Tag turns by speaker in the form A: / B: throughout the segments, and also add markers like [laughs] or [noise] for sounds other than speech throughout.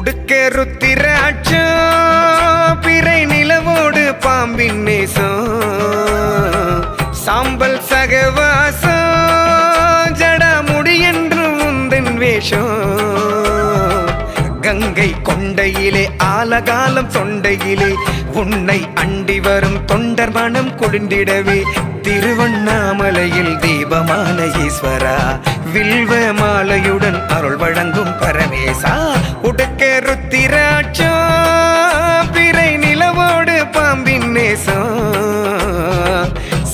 A: உடுக்க ருத்திராட்சம் பிறை நிலவோடு பாம்பின் நேசம். சாம்பல் சகவாசம் ஜடாமுடி என்று உந்தன் வேஷம். கங்கை கொண்டையிலே ஆலகாலம் தொண்டையிலே உன்னை அண்டி வரும் தொண்டர் மனம் கொழுந்திடவே திருவண்ணாமலையில் தீபமான ஈஸ்வரா வில்வ மாலையுடன் அருள் வழங்கும் பரமேசா உடக்க ருத்திராட்சம் பிறை நிலவோடு பாம்பின் நேசம்.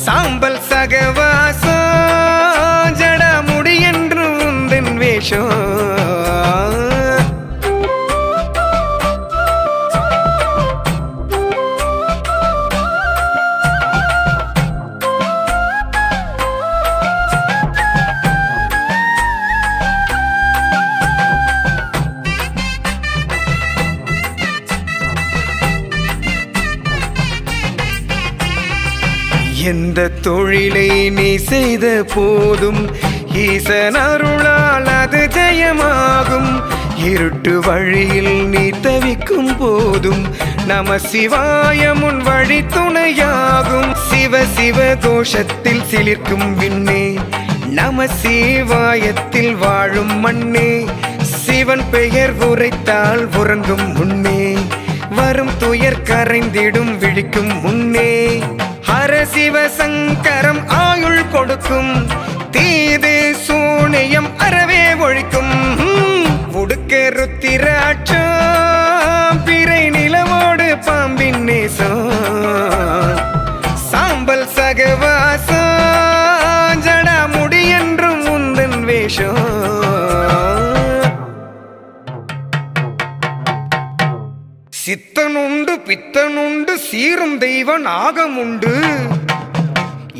A: சாம்பல் சகவ எந்த தொழிலை நீ செய்த போதும் ஈசன் அருளால் அது ஜெயமாகும். இருட்டு வழியில் நீ தவிக்கும் போதும் நம சிவாய முன் வழி துணையாகும். சிவ சிவ கோஷத்தில் சிலிர்க்கும் விண்ணே நம சிவாயத்தில் வாழும் மண்ணே. சிவன் பெயர் உரைத்தால் உறங்கும் முன்னே வரும் துயர் கரைந்திடும் விழிக்கும் முன்னே. அரசிவ சங்கரம் ஆயுள் கொடுக்கும். தீது சூனியம் அறவே ஒழிக்கும். உடுக்க ருத்திராட்சம் பிறை நிலவோடு பாம்பின் நேசம். சித்தனுண்டு பித்தனுண்டு சீரும் தெய்வ நாகமுண்டு.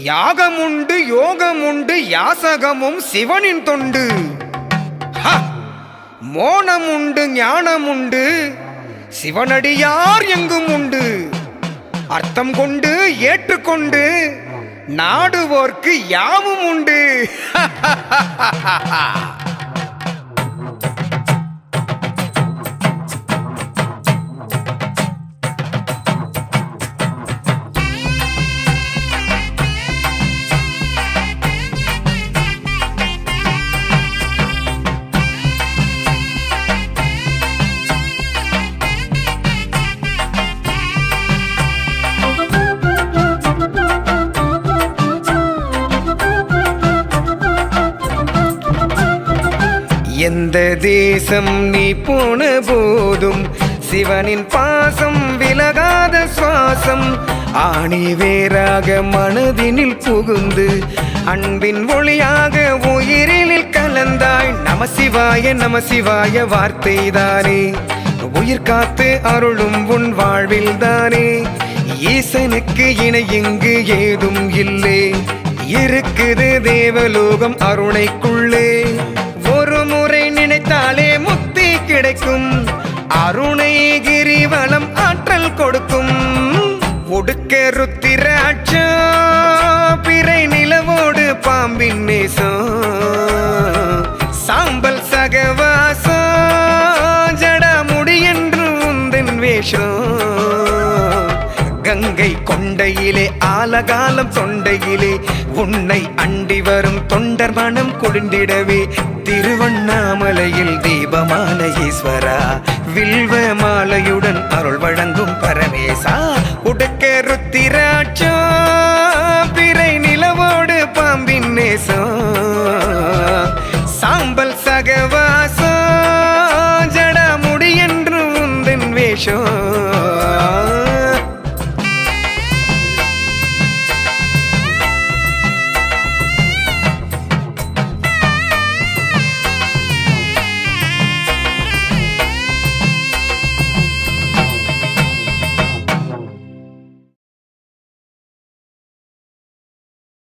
A: யாகமுண்டு யோகமுண்டு யாசகமும் சிவனின் தொண்டு. மோனமுண்டு ஞானமுண்டு. சிவனடியார் எங்கும் உண்டு. அர்த்தம் கொண்டு ஏற்றுக்கொண்டு நாடுவோர்க்கு யாவும் உண்டு. [laughs] எந்த தேசம் நீ போன போதும் சிவனின் பாசம் விலகாத சுவாசம் ஆணி வேறாக மனதினில் புகுந்து அன்பின் ஒளியாக உயிரில் கலந்தாய் நம சிவாய நம சிவாய வார்த்தை தானே உயிர் காத்து அருளும் உன் வாழ்வில் தானே. ஈசனுக்கு இணை இங்கு ஏதும் இல்லை. இருக்குது தேவலோகம் அருணைக்குள்ளே. நினைத்தாலே முக்தி கிடைக்கும். அருணை கிரிவலம் கங்கை ஆலகாலம் தொண்டையிலே உன்னை அண்டி வரும் தொண்டர் மனம் குளிர்ந்திடவே. திருவண்ணாமலையில் தீபமான ஈஸ்வரா வில்வ மாலையுடன் அருள் வழங்கும் பரமேசா உடக்க ருத்திராட்சா பிறை நிலவோடு பாம்பின் நேசம் சாம்பல் சகவாசம் ஜடாமுடி என்று உந்தன் வேஷம்.